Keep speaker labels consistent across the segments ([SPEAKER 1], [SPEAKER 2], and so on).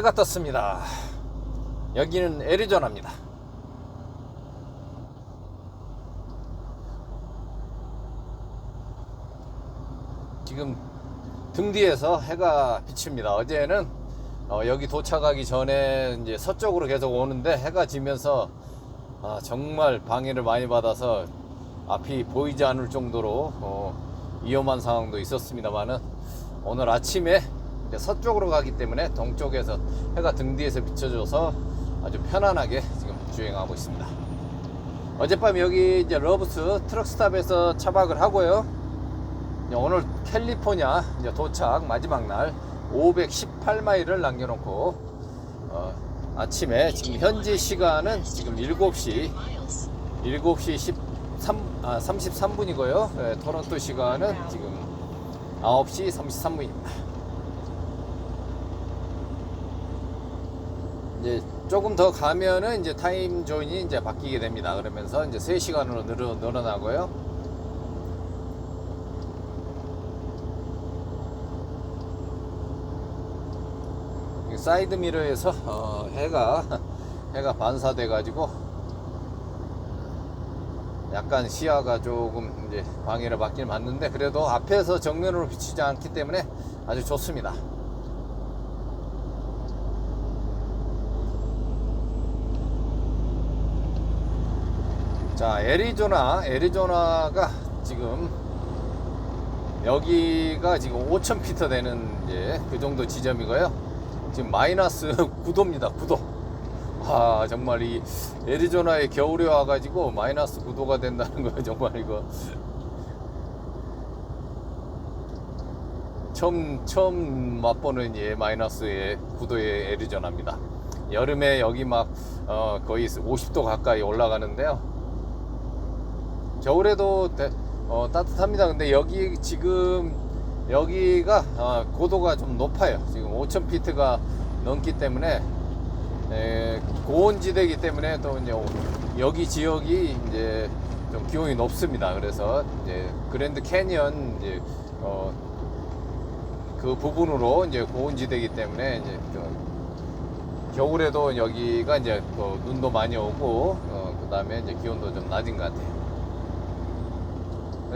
[SPEAKER 1] 해가 떴습니다. 여기는 애리조나입니다. 지금 등 뒤에서 해가 비칩니다. 어제는 어, 여기 도착하기 전에 이제 서쪽으로 계속 오는데 해가 지면서 아, 정말 방해를 많이 받아서 앞이 보이지 않을 정도로 어, 위험한 상황도 있었습니다만은 오늘 아침에 서쪽으로 가기 때문에 동쪽에서 해가 등 뒤에서 비춰줘서 아주 편안하게 지금 주행하고 있습니다. 어젯밤 여기 이제 러브스 트럭스탑에서 차박을 하고요. 오늘 캘리포니아 도착 마지막 날 518마일을 남겨놓고 어, 아침에 지금 현지 시간은 지금 7시 7시 13, 아, 33분이고요. 토론토 시간은 지금 9시 33분입니다. 이제 조금 더 가면은 이제 타임 존이 이제 바뀌게 됩니다. 그러면서 이제 3시간으로 늘어, 늘어나고요. 이 사이드 미러에서 어, 해가 해가 반사돼 가지고 약간 시야가 조금 이제 방해를 받긴 받는데 그래도 앞에서 정면으로 비치지 않기 때문에 아주 좋습니다. 자, 애리조나, 애리조나가 지금 여기가 지금 5,000피터 되는 이제 그 정도 지점이고요. 지금 마이너스 9도입니다. 9도. 아, 정말 이 애리조나에 겨울에 와가지고 마이너스 9도가 된다는 거예요. 정말 이거. 처음, 처음 맛보는 예, 마이너스의 9도의 애리조나입니다. 여름에 여기 막, 어, 거의 50도 가까이 올라가는데요. 겨울에도 대- 어, 따뜻합니다. 근데 여기 지금 여기가 어, 고도가 좀 높아요. 지금 5,000피트가 넘기 때문에 에, 고온지대이기 때문에 또 이제 여기 지역이 이제 좀 기온이 높습니다. 그래서 이제 그랜드 캐니언 이제 어, 그 부분으로 이제 고온지대이기 때문에 이제 좀 겨울에도 여기가 이제 또 눈도 많이 오고 어, 그 다음에 이제 기온도 좀 낮은 것 같아요.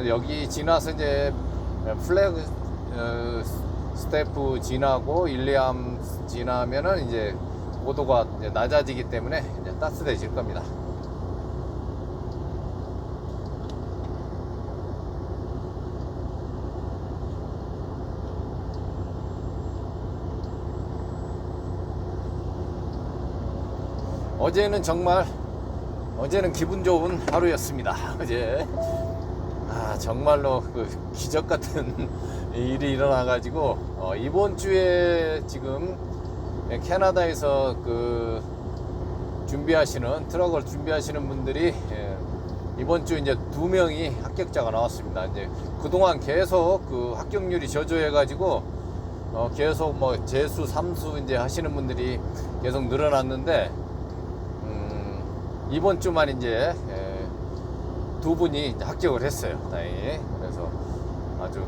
[SPEAKER 1] 여기 지나서 이제 플래그 어, 스태프 지나고 일리암 지나면은 이제 고도가 이제 낮아지기 때문에 이제 따뜻해질 겁니다. 어제는 정말 어제는 기분 좋은 하루였습니다. 어제 아 정말로 그 기적 같은 일이 일어나가지고 어, 이번 주에 지금 캐나다에서 그 준비하시는 트럭을 준비하시는 분들이 예, 이번 주 이제 두 명이 합격자가 나왔습니다. 이제 그동안 계속 그 합격률이 저조해가지고 어, 계속 뭐 재수, 삼수 이제 하시는 분들이 계속 늘어났는데 음, 이번 주만 이제 예, 두 분이 합격을 했어요. 다행히. 그래서 아주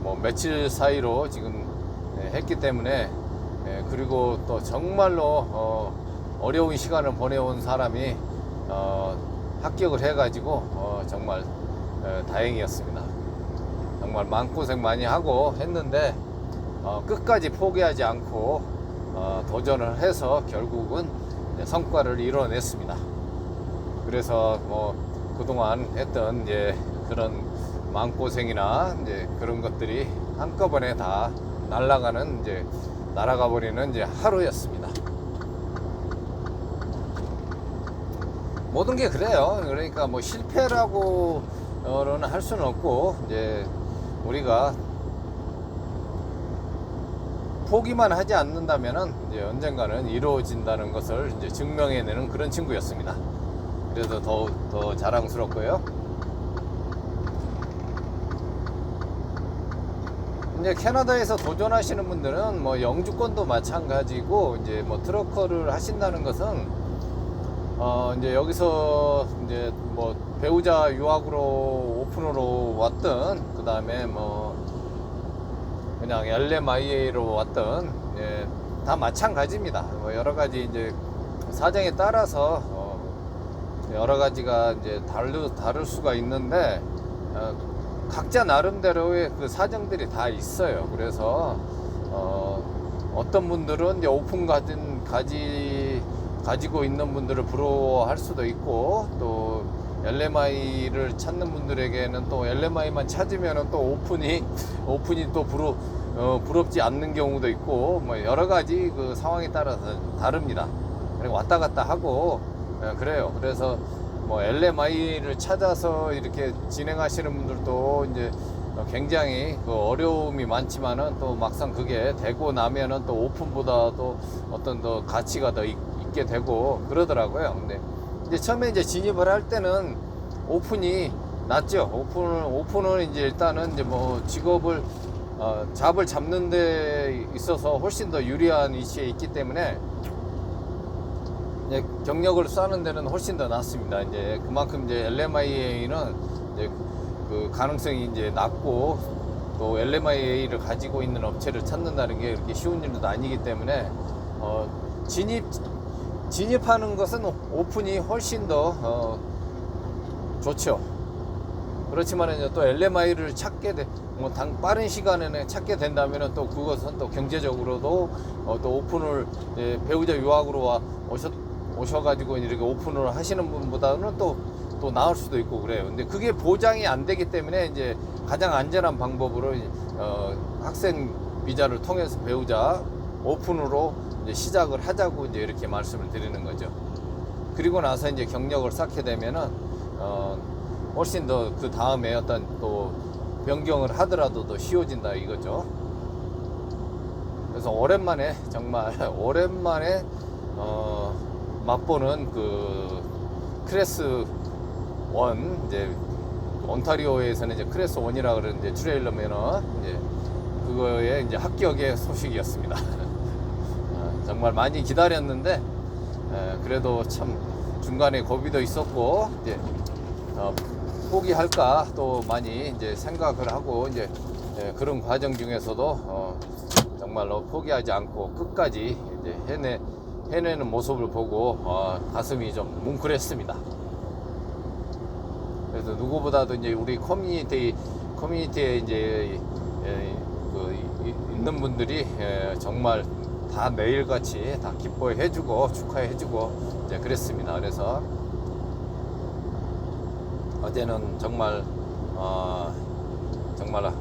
[SPEAKER 1] 뭐 며칠 사이로 지금 예, 했기 때문에 예, 그리고 또 정말로 어, 어려운 시간을 보내온 사람이 어, 합격을 해가지고 어, 정말 예, 다행이었습니다. 정말 마음고생 많이 하고 했는데 어, 끝까지 포기하지 않고 어, 도전을 해서 결국은 성과를 이뤄냈습니다. 그래서 뭐 그동안 했던 이제 그런 마음고생이나 이제 그런 것들이 한꺼번에 다 날아가는 이제 날아가 버리는 이제 하루였습니다. 모든 게 그래요. 그러니까 뭐 실패라고는 할 수는 없고 이제 우리가 포기만 하지 않는다면은 이제 언젠가는 이루어진다는 것을 이제 증명해내는 그런 친구였습니다. 그래서 더, 더 자랑스럽고요. 이제 캐나다에서 도전하시는 분들은 뭐 영주권도 마찬가지고 이제 뭐 트러커를 하신다는 것은 어 이제 여기서 이제 뭐 배우자 유학으로 오픈으로 왔던 그 다음에 뭐 그냥 LMIA로 왔던 예, 다 마찬가지입니다. 뭐 여러 가지 이제 사정에 따라서 어, 여러 가지가 이제 다를 다를 수가 있는데 어, 각자 나름대로의 그 사정들이 다 있어요. 그래서 어, 어떤 분들은 이제 오픈 가든 가지 가지고 있는 분들을 부러워할 수도 있고 또 LMI를 찾는 분들에게는 또 LMI만 찾으면은 또 오픈이 오픈이 또 부러 어, 부럽지 않는 경우도 있고 뭐 여러 가지 그 상황에 따라서 다릅니다. 그리고 왔다 갔다 하고 예, 그래요. 그래서 뭐 LMI를 찾아서 이렇게 진행하시는 분들도 이제 굉장히 그 어려움이 많지만은 또 막상 그게 되고 나면은 또 오픈보다도 어떤 더 가치가 더 있, 게 되고 그러더라고요. 근데 이제 처음에 이제 진입을 할 때는 오픈이 낫죠. 오픈을 오픈은 이제 일단은 이제 뭐 직업을 어, 잡을 잡는 데 있어서 훨씬 더 유리한 위치에 있기 때문에 이제 경력을 쌓는 데는 훨씬 더 낫습니다. 이제 그만큼 이제 LMIA는 이제 그 가능성이 이제 낮고 또 LMIA를 가지고 있는 업체를 찾는다는 게 그렇게 쉬운 일도 아니기 때문에 어, 진입 진입하는 것은 오픈이 훨씬 더 어, 좋죠. 그렇지만 이제 또 LMI를 찾게 돼, 뭐 당 빠른 시간에는 찾게 된다면은 또 그것은 또 경제적으로도 어, 또 오픈을 이제 배우자 유학으로 와 오셨 오셔가지고 이렇게 오픈을 하시는 분보다는 또 또 나을 수도 있고 그래요. 근데 그게 보장이 안 되기 때문에 이제 가장 안전한 방법으로 어, 학생 비자를 통해서 배우자 오픈으로 이제 시작을 하자고 이제 이렇게 말씀을 드리는 거죠. 그리고 나서 이제 경력을 쌓게 되면은 어, 훨씬 더 그 다음에 어떤 또 변경을 하더라도 더 쉬워진다 이거죠. 그래서 오랜만에 정말 오랜만에 어, 맛보는 그 크레스 원 이제 온타리오에서는 이제 크레스 원이라 그러는 이제 트레일러 매너 이제 그거의 이제 합격의 소식이었습니다. 어, 정말 많이 기다렸는데 에, 그래도 참 중간에 고비도 있었고 이제 어, 포기할까 또 많이 이제 생각을 하고 이제 예, 그런 과정 중에서도 어, 정말로 포기하지 않고 끝까지 이제 해내 해내는 모습을 보고 어, 가슴이 좀 뭉클했습니다. 그래서 누구보다도 이제 우리 커뮤니티 커뮤니티에 이제 예, 그 이- 있는 분들이 예, 정말 다 매일같이 다 기뻐해주고 축하해주고 이제 그랬습니다. 그래서 어제는 정말 어, 정말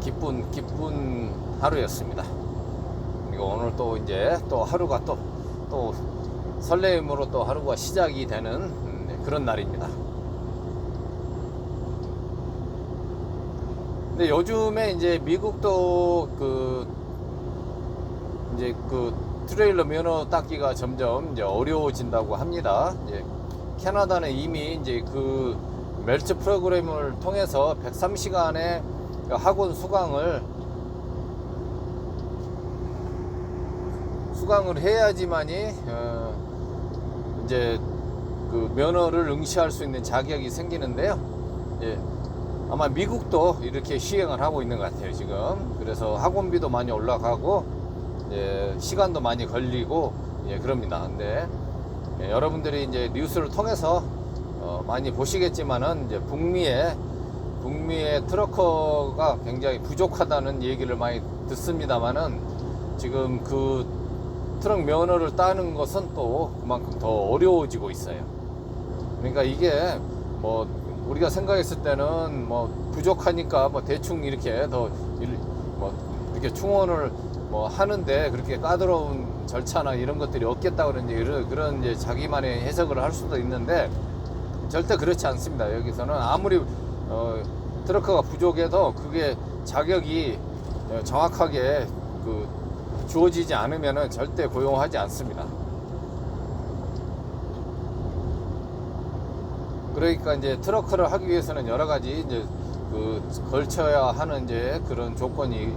[SPEAKER 1] 기쁜 기쁜 하루였습니다. 그리고 오늘 또 이제 또 하루가 또 또 설레임으로 또 하루가 시작이 되는 음, 네, 그런 날입니다. 근데 요즘에 이제 미국도 그 이제 그 트레일러 면허 따기가 점점 이제 어려워진다고 합니다. 이제 캐나다는 이미 이제 그 멜츠 프로그램을 통해서 103시간의 학원 수강을 수강을 해야지만이 어 이제 그 면허를 응시할 수 있는 자격이 생기는데요. 예. 아마 미국도 이렇게 시행을 하고 있는 것 같아요, 지금. 그래서 학원비도 많이 올라가고, 예, 시간도 많이 걸리고, 예, 그럽니다. 근데, 예, 여러분들이 이제 뉴스를 통해서, 어, 많이 보시겠지만은, 이제 북미에, 북미의 트러커가 굉장히 부족하다는 얘기를 많이 듣습니다만은, 지금 그 트럭 면허를 따는 것은 또 그만큼 더 어려워지고 있어요. 그러니까 이게 뭐 우리가 생각했을 때는 뭐 부족하니까 뭐 대충 이렇게 더뭐 이렇게 충원을 뭐 하는데 그렇게 까다로운 절차나 이런 것들이 없겠다 그런 이제 이런 그런 이제 자기만의 해석을 할 수도 있는데 절대 그렇지 않습니다. 여기서는 아무리 어, 트럭커가 부족해도 그게 자격이 어, 정확하게 그 주어지지 않으면은 절대 고용하지 않습니다. 그러니까 이제 트럭커를 하기 위해서는 여러 가지 이제 그 걸쳐야 하는 이제 그런 조건이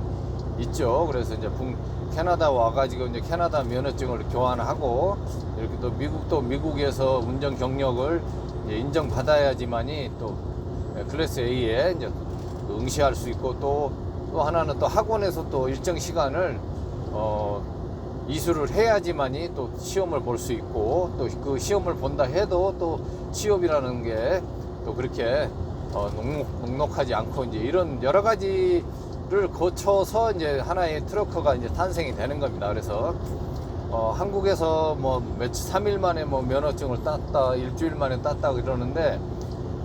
[SPEAKER 1] 있죠. 그래서 이제 북 캐나다 와가지고 이제 캐나다 면허증을 교환하고 이렇게 또 미국도 미국에서 운전 경력을 인정받아야지만이 또 클래스 A에 이제 그 응시할 수 있고 또 또 하나는 또 학원에서 또 일정 시간을 어 이수를 해야지만이 또 시험을 볼 수 있고 또 그 시험을 본다 해도 또 취업이라는 게 또 그렇게 어, 녹록, 녹록 하지 않고 이제 이런 여러 가지를 거쳐서 이제 하나의 트럭커가 이제 탄생이 되는 겁니다. 그래서 어, 한국에서 뭐 며칠 3일 만에 뭐 면허증을 땄다 일주일 만에 땄다 그러는데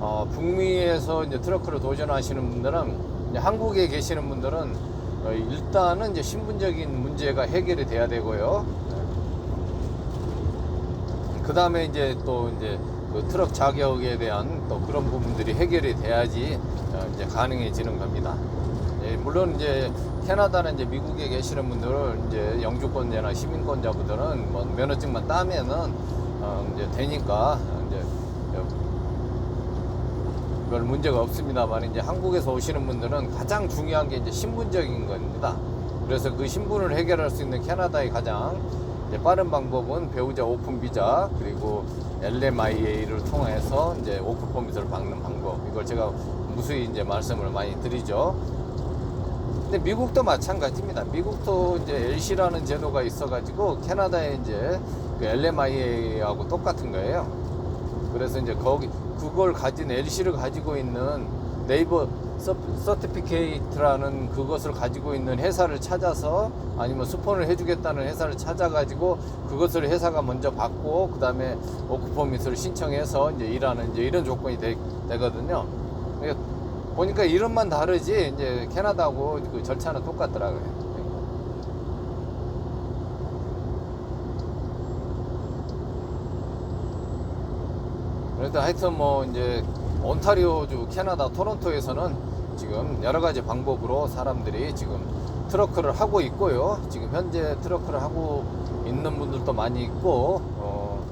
[SPEAKER 1] 어, 북미에서 이제 트럭커를 도전하시는 분들은 한국에 계시는 분들은 어, 일단은 이제 신분적인 문제가 해결이 돼야 되고요. 그 다음에 이제 또 이제 그 트럭 자격에 대한 또 그런 부분들이 해결이 돼야지 어, 이제 가능해지는 겁니다. 예, 물론 이제 캐나다나 이제 미국에 계시는 분들은 이제 영주권자나 시민권자분들은 뭐 면허증만 따면은 어, 이제 되니까 이제 별 문제가 없습니다만 이제 한국에서 오시는 분들은 가장 중요한 게 이제 신분적인 겁니다. 그래서 그 신분을 해결할 수 있는 캐나다의 가장 빠른 방법은 배우자 오픈 비자 그리고 LMIA를 통해서 이제 오크 퍼밋을 받는 방법 이걸 제가 무수히 이제 말씀을 많이 드리죠. 근데 미국도 마찬가지입니다. 미국도 이제 LC라는 제도가 있어가지고 캐나다에 이제 그 LMIA하고 똑같은 거예요. 그래서 이제 거기 그걸 가진 LC를 가지고 있는 네이버 서티피케이트라는 그것을 가지고 있는 회사를 찾아서 아니면 수폰을 해주겠다는 회사를 찾아가지고 그것을 회사가 먼저 받고 그 다음에 오크퍼밋을 신청해서 이제 일하는 이제 이런 조건이 되, 되거든요. 그러니까 보니까 이름만 다르지 이제 캐나다하고 그 절차는 똑같더라고요. 그래도 하여튼 뭐 이제 온타리오주 캐나다 토론토에서는 지금 여러 가지 방법으로 사람들이 지금 트러크를 하고 있고요. 지금 현재 트러크를 하고 있는 분들도 많이 있고 어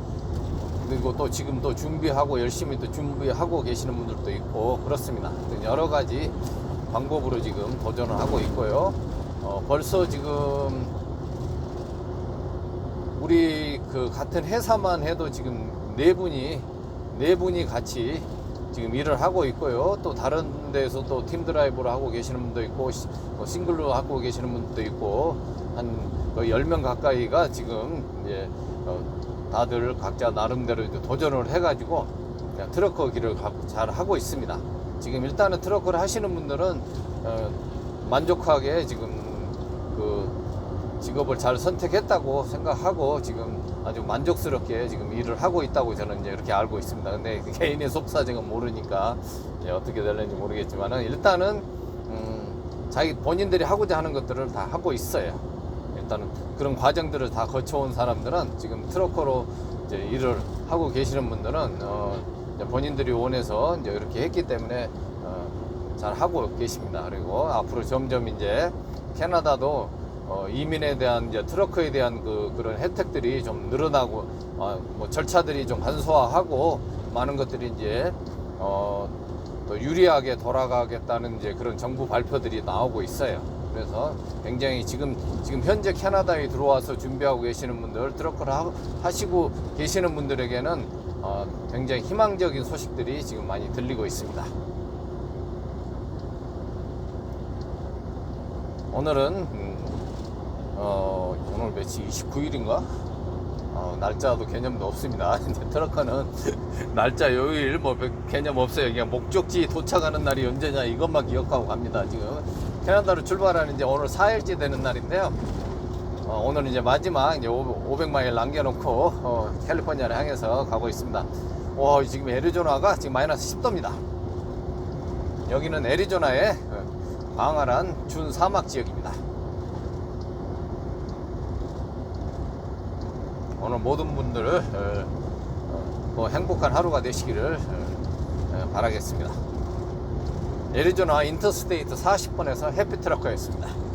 [SPEAKER 1] 그리고 또 지금 또 준비하고 열심히 또 준비하고 계시는 분들도 있고 그렇습니다. 여러 가지 방법으로 지금 도전을 하고 있고요. 어 벌써 지금 우리 그 같은 회사만 해도 지금 네 분이 네 분이 같이 지금 일을 하고 있고요. 또 다른 데서 또 팀 드라이브를 하고 계시는 분도 있고 시- 뭐 싱글로 하고 계시는 분도 있고 한 거의 10명 가까이가 지금 이제 어, 다들 각자 나름대로 이제 도전을 해가지고 트럭커 길을 가- 잘 하고 있습니다. 지금 일단은 트럭커를 하시는 분들은 어, 만족하게 지금 그 직업을 잘 선택했다고 생각하고 지금 아주 만족스럽게 지금 일을 하고 있다고 저는 이제 이렇게 알고 있습니다. 근데 그 개인의 속사정은 모르니까 어떻게 될는지 모르겠지만은 일단은 음, 자기 본인들이 하고자 하는 것들을 다 하고 있어요. 일단은 그런 과정들을 다 거쳐온 사람들은 지금 트럭커로 이제 일을 하고 계시는 분들은 어, 본인들이 원해서 이제 이렇게 했기 때문에 어, 잘 하고 계십니다. 그리고 앞으로 점점 이제 캐나다도 어, 이민에 대한 이제 트러크에 대한 그 그런 혜택들이 좀 늘어나고 어, 뭐 절차들이 좀 간소화하고 많은 것들이 이제 어, 또 유리하게 돌아가겠다는 이제 그런 정부 발표들이 나오고 있어요. 그래서 굉장히 지금 지금 현재 캐나다에 들어와서 준비하고 계시는 분들 트러크를 하, 하시고 계시는 분들에게는 어, 굉장히 희망적인 소식들이 지금 많이 들리고 있습니다. 오늘은 음, 어, 오늘 며칠 29일인가? 어, 날짜도 개념도 없습니다. 이제 트럭커는 날짜 요일 뭐별 개념 없어요. 그냥 목적지 도착하는 날이 언제냐 이것만 기억하고 갑니다. 지금 캐나다로 출발하는 이제 오늘 4일째 되는 날인데요. 어, 오늘 이제 마지막 이제 500마일 남겨놓고 어, 캘리포니아를 향해서 가고 있습니다. 와 지금 애리조나가 지금 마이너스 10도입니다. 여기는 애리조나의 어, 광활한 준 사막 지역입니다. 오늘 모든 분들을 어, 어, 뭐 행복한 하루가 되시기를 어, 어, 바라겠습니다. 애리조나 인터스테이트 40번에서 해피트럭커였습니다.